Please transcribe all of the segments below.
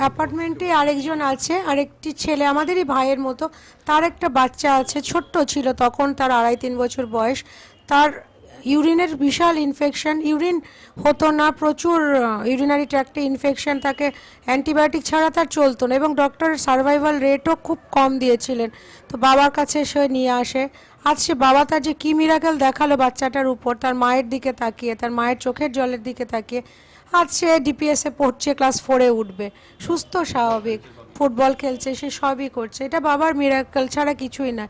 অ্যাপার্টমেন্টে আরেকজন আছে, আরেকটি ছেলে, আমাদেরই ভাইয়ের মতো। তার একটা বাচ্চা আছে, ছোট্ট ছিল, তখন তার আড়াই তিন বছর বয়স। তার ইউরিনের বিশাল ইনফেকশন ইউরিন হতো না, প্রচুর ইউরিনারি ট্র্যাক্টে ইনফেকশন তাকে অ্যান্টিবায়োটিক ছাড়া তার চলতো না এবং ডক্টর সার্ভাইভাল রেটও খুব কম দিয়েছিলেন। তো বাবার কাছে সে নিয়ে আসে। আজ সে বাবা তার যে কী মিরাকেল দেখাল বাচ্চাটার উপর, তার মায়ের দিকে তাকিয়ে, তার মায়ের চোখের জলের দিকে তাকিয়ে, আজ সে ডিপিএসে পড়ছে ক্লাস ফোরে উঠবে। সুস্থ, স্বাভাবিক ফুটবল খেলছে, সে সবই করছে। এটা বাবার মিরাকেল ছাড়া কিছুই না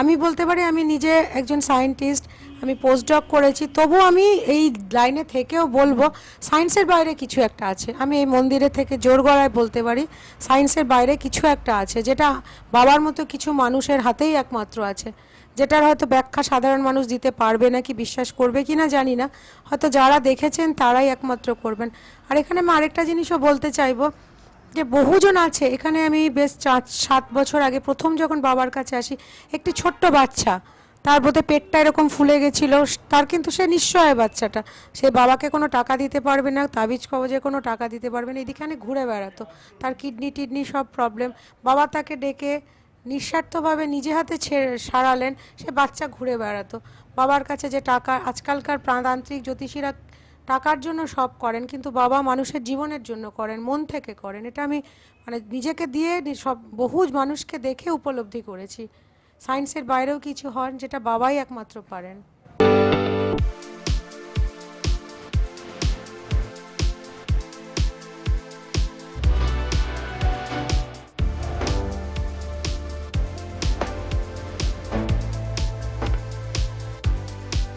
আমি বলতে পারি, আমি নিজে একজন সায়েন্টিস্ট আমি পোস্ট ডক করেছি তবু আমি এই লাইনে থেকেও বলব সায়েন্সের বাইরে কিছু একটা আছে। আমি এই মন্দিরে থেকে জোর গড়ায় বলতে পারি সায়েন্সের বাইরে কিছু একটা আছে, যেটা বাবার মতো কিছু মানুষের হাতেই একমাত্র আছে। যেটার হয়তো ব্যাখ্যা সাধারণ মানুষ দিতে পারবে না, কি বিশ্বাস করবে কি না জানি না। হয়তো যারা দেখেছেন তারাই একমাত্র করবেন। আর এখানে আমি আরেকটা জিনিসও বলতে চাইব, যে বহুজন আছে, এখানে আমি বেশ চার, সাত বছর আগে প্রথম যখন বাবার কাছে আসি, একটি ছোট্ট বাচ্চা। তার বোধে পেটটা এরকম ফুলে গেছিল, তার কিন্তু সে নিশ্চয় বাচ্চাটা। সে বাবাকে কোনো টাকা দিতে পারবে না, তাবিজ কবজে কোনো টাকা দিতে পারবে না, এদিকে ঘুরে বেড়াতো। তার কিডনি টিডনি সব প্রবলেম বাবা তাকে ডেকে নিঃস্বার্থভাবে নিজে হাতে ছেড়ে সারালেন, সে বাচ্চা ঘুরে বেড়াতো। বাবার কাছে যে টাকা, আজকালকার প্রাণতান্ত্রিক জ্যোতিষীরা টাকার জন্য সব করেন, কিন্তু বাবা মানুষের জীবনের জন্য করেন, মন থেকে করেন। এটা আমি মানে নিজেকে দিয়ে সব, বহু মানুষকে দেখে উপলব্ধি করেছি। সায়েন্সের বাইরেও কিছু হন যেটা বাবাই একমাত্র পারেন।